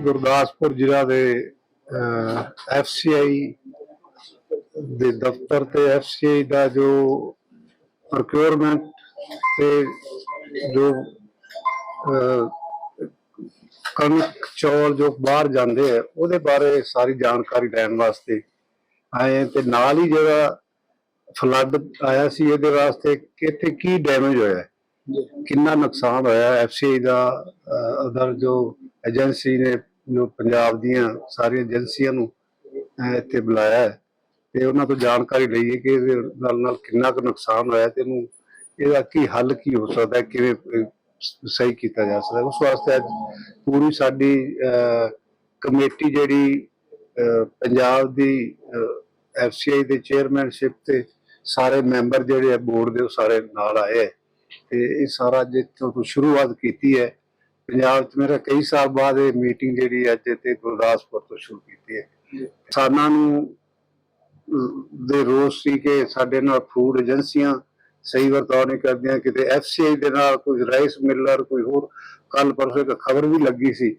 ਗੁਰਦਾਸਪੁਰ ਜ਼ਿਲ੍ਹਾ ਦੇ ਐਫਸੀਆਈ ਦੇ ਦਫ਼ਤਰ ਤੇ ਐਫਸੀਆਈ ਦਾ ਜੋ ਪ੍ਰੋਕਿਉਰਮੈਂਟ ਤੇ ਜੋ ਕਣਕ ਚੌਲ ਜੋ ਬਾਹਰ ਜਾਂਦੇ ਆ ਉਹਦੇ ਬਾਰੇ ਸਾਰੀ ਜਾਣਕਾਰੀ ਲੈਣ ਵਾਸਤੇ ਆਏ ਤੇ ਨਾਲ ਹੀ ਜਿਹੜਾ ਫਲੱਡ ਆਇਆ ਸੀ ਇਹਦੇ ਵਾਸਤੇ ਕਿੱਥੇ ਕੀ ਡੈਮੇਜ ਹੋਇਆ ਕਿੰਨਾ ਨੁਕਸਾਨ ਹੋਇਆ ਐਫਸੀਆਈ ਦਾ ਅਦਰ ਜੋ ਏਜੰਸੀ ਨੇ ਜੋ ਪੰਜਾਬ ਦੀਆਂ ਸਾਰੀਆਂ ਏਜੰਸੀਆਂ ਨੂੰ ਇੱਥੇ ਬੁਲਾਇਆ ਹੈ। ਤੇ ਉਹਨਾਂ ਤੋਂ ਜਾਣਕਾਰੀ ਲਈਏ ਕਿ ਇਹਦੇ ਨਾਲ ਨਾਲ ਕਿੰਨਾ ਕੁ ਨੁਕਸਾਨ ਹੋਇਆ ਤੇ ਇਹਨੂੰ ਇਹਦਾ ਕੀ ਹੱਲ ਕੀ ਹੋ ਸਕਦਾ ਕਿਵੇਂ ਸਹੀ ਕੀਤਾ ਜਾ ਸਕਦਾ ਉਸ ਵਾਸਤੇ ਅੱਜ ਪੂਰੀ ਸਾਡੀ ਕਮੇਟੀ ਜਿਹੜੀ ਪੰਜਾਬ ਦੀ ਐਫਸੀਆਈ ਦੇ ਚੇਅਰਮੈਨਸ਼ਿਪ ਤੇ ਸਾਰੇ ਮੈਂਬਰ ਜਿਹੜੇ ਆ, ਬੋਰਡ ਦੇ ਉਹ ਸਾਰੇ ਨਾਲ ਆਏ ਹੈ। ਤੇ ਇਹ ਸਾਰਾ ਜਿੱਥੋਂ ਤੋਂ ਸ਼ੁਰੂਆਤ ਕੀਤੀ ਹੈ। ਪੰਜਾਬ 'ਚ ਮੇਰਾ ਕਈ ਸਾਲ ਬਾਅਦ ਇਹ ਮੀਟਿੰਗ ਜਿਹੜੀ ਅੱਜ ਤੇ ਗੁਰਦਾਸਪੁਰ ਤੋਂ ਸ਼ੁਰੂ ਕੀਤੀ ਹੈ। ਕਿਸਾਨਾਂ ਨੂੰ ਦੇ ਰੋਸ ਸੀ ਕਿ ਸਾਡੇ ਨਾਲ ਫੂਡ ਏਜੰਸੀਆਂ ਸਹੀ ਵਰਤਾਓ ਨਹੀਂ ਕਰਦੀਆਂ ਕਿਤੇ ਐਫਸੀਆਈ ਦੇ ਨਾਲ ਕੋਈ ਰਾਈਸ ਮਿਲਰ ਕੋਈ ਹੋਰ ਕੱਲ ਪਰਸੋਂ ਇੱਕ ਖਬਰ ਵੀ ਲੱਗੀ ਸੀ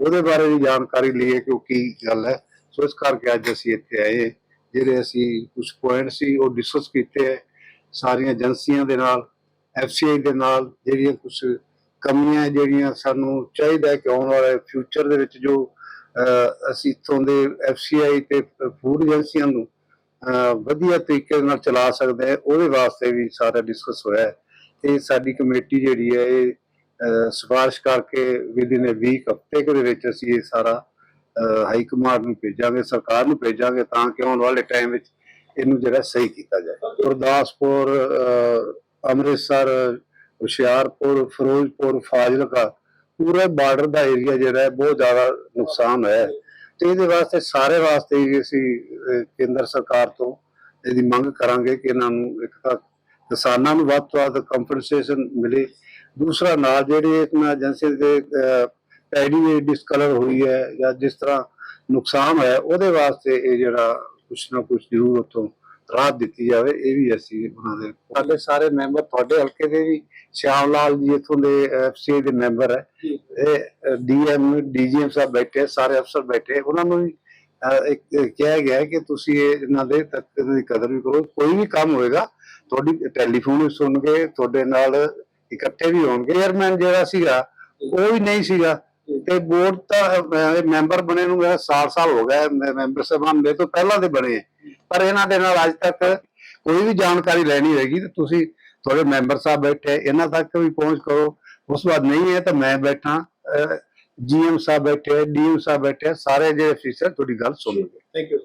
ਉਹਦੇ ਬਾਰੇ ਵੀ ਜਾਣਕਾਰੀ ਲਈਏ ਕਿ ਉਹ ਕੀ ਗੱਲ ਹੈ। ਸੋ ਇਸ ਕਰਕੇ ਅੱਜ ਅਸੀਂ ਇੱਥੇ ਆਏ ਜਿਹੜੇ ਅਸੀਂ ਕੁਝ ਪੁਆਇੰਟ ਸੀ ਉਹ ਡਿਸਕਸ ਕੀਤੇ ਹੈ। ਸਾਰੀਆਂ ਏਜੰਸੀਆਂ ਦੇ ਨਾਲ ਐਫਸੀਆਈ ਦੇ ਨਾਲ ਜਿਹੜੀਆਂ ਕੁਝ ਕਮੀਆਂ ਜਿਹੜੀਆਂ ਸਾਨੂੰ ਚਾਹੀਦਾ ਹੈ ਕਿ ਆਉਣ ਵਾਲੇ ਫਿਊਚਰ ਦੇ ਵਿੱਚ ਜੋ ਅਸੀਂ ਇੱਥੋਂ ਦੇ ਐਫਸੀਆਈ ਤੇ ਫੂਡ ਏਜੰਸੀਆਂ ਨੂੰ ਵਧੀਆ ਤਰੀਕੇ ਨਾਲ ਚਲਾ ਸਕਦੇ ਹਾਂ ਉਹਦੇ ਵਾਸਤੇ ਵੀ ਸਾਰਾ ਡਿਸਕਸ ਹੋਇਆ ਤੇ ਸਾਡੀ ਕਮੇਟੀ ਜਿਹੜੀ ਹੈ ਇਹ ਅਹ, ਸਿਫਾਰਿਸ਼ ਕਰਕੇ ਵਿਦਿਨ ਅ ਵੀਕ ਹਫ਼ਤੇ ਦੇ ਵਿੱਚ ਅਸੀਂ ਇਹ ਸਾਰਾ ਹਾਈ ਕਮਾਂਡ ਨੂੰ ਭੇਜਾਂਗੇ ਸਰਕਾਰ ਨੂੰ ਭੇਜਾਂਗੇ ਤਾਂ ਕਿ ਆਉਣ ਵਾਲੇ ਟਾਈਮ ਵਿੱਚ ਇਹਨੂੰ ਜਿਹੜਾ ਸਹੀ ਕੀਤਾ ਜਾਏ। ਗੁਰਦਾਸਪੁਰ ਅੰਮ੍ਰਿਤਸਰ ਹੁਸ਼ਿਆਰਪੁਰ ਫਿਰੋਜ਼ਪੁਰ ਫਾਜ਼ਿਲਕਾ ਪੂਰੇ ਬਾਰਡਰ ਦਾ ਏਰੀਆ ਜਿਹੜਾ ਹੈ ਬਹੁਤ ਜ਼ਿਆਦਾ ਨੁਕਸਾਨ ਹੋਇਆ ਤੇ ਇਹਦੇ ਵਾਸਤੇ ਸਾਰੇ ਵਾਸਤੇ ਹੀ ਅਸੀਂ ਕੇਂਦਰ ਸਰਕਾਰ ਤੋਂ ਇਹਦੀ ਮੰਗ ਕਰਾਂਗੇ ਕਿ ਇਹਨਾਂ ਨੂੰ ਇੱਕ ਤਾਂ ਕਿਸਾਨਾਂ ਨੂੰ ਵੱਧ ਤੋਂ ਵੱਧ ਕੰਪਨਸੇਸ਼ਨ ਮਿਲੇ। ਦੂਸਰਾ ਨਾਲ ਜਿਹੜੇ ਇਹਨਾਂ ਏਜੰਸੀ ਦੇ ਅਹ, ਡਿਸਕਲਰ ਹੋਈ ਹੈ ਜਾਂ ਜਿਸ ਤਰ੍ਹਾਂ ਨੁਕਸਾਨ ਹੋਇਆ ਉਹਦੇ ਵਾਸਤੇ ਇਹ ਜਿਹੜਾ ਕੁਛ ਨਾ ਕੁਛ ਜ਼ਰੂਰ ਉੱਥੋਂ ਰਾਹਤ ਦਿੱਤੀ ਜਾਵੇ ਇਹ ਵੀ ਅਸੀਂ ਉਹਨਾਂ ਦੇ ਸਾਡੇ ਸਾਰੇ ਮੈਂਬਰ ਤੁਹਾਡੇ ਹਲਕੇ ਦੇ ਵੀ ਸ਼ਿਆਮ ਲਾਲ ਜੀ ਇੱਥੋਂ ਦੇ ਐਫਸੀਏ ਦੇ ਮੈਂਬਰ ਹੈ। ਇਹ ਡੀਐਮ ਡੀਜੀਐਮ ਸਾਹਿਬ ਬੈਠੇ ਸਾਰੇ ਅਫਸਰ ਬੈਠੇ ਉਹਨਾਂ ਨੂੰ ਵੀ ਇੱਕ ਕਿਹਾ ਗਿਆ ਹੈ ਕਿ ਤੁਸੀਂ ਇਹ ਇਹਨਾਂ ਦੇ ਤੱਕ ਦੀ ਕਦਰ ਵੀ ਕਰੋ। ਕੋਈ ਵੀ ਕੰਮ ਹੋਏਗਾ ਤੁਹਾਡੀ ਟੈਲੀਫੋਨ ਵੀ ਸੁਣਗੇ ਤੁਹਾਡੇ ਨਾਲ ਇਕੱਠੇ ਵੀ ਹੋਣਗੇ। ਚੇਅਰਮੈਨ ਜਿਹੜਾ ਸੀਗਾ ਉਹ ਵੀ ਨਹੀਂ ਸੀਗਾ। ਤੇ ਬੋਰਡ ਤਾਂ ਮੈਂਬਰ ਬਣੇ ਨੂੰ ਮੇਰਾ ਸਾਲ ਸਾਲ ਹੋ। ਗਿਆ ਮੈਂਬਰ ਸਾਹਿਬਾਨ ਮੇਰੇ ਤੋਂ ਪਹਿਲਾਂ ਦੇ ਬਣੇ। ਪਰ ਇਹਨਾਂ ਦੇ ਨਾਲ ਅੱਜ ਤੱਕ ਕੋਈ ਵੀ ਜਾਣਕਾਰੀ ਲੈਣੀ ਹੋਏਗੀ ਤੇ ਤੁਸੀਂ ਤੁਹਾਡੇ ਮੈਂਬਰ ਸਾਹਿਬ ਬੈਠੇ, ਇਹਨਾਂ ਤੱਕ ਵੀ ਪਹੁੰਚ ਕਰੋ। ਉਸ ਤੋਂ ਬਾਅਦ ਨਹੀਂ ਹੈ ਤਾਂ ਮੈਂ ਬੈਠਾ ਜੀਐਮ ਸਾਹਿਬ ਬੈਠੇ ਡੀਐਮ ਸਾਹਿਬ ਬੈਠੇ, ਸਾਰੇ ਜਿਹੜੇ ਅਫੀਸਰ ਤੁਹਾਡੀ ਗੱਲ ਸੁਣਨਗੇ। Thank you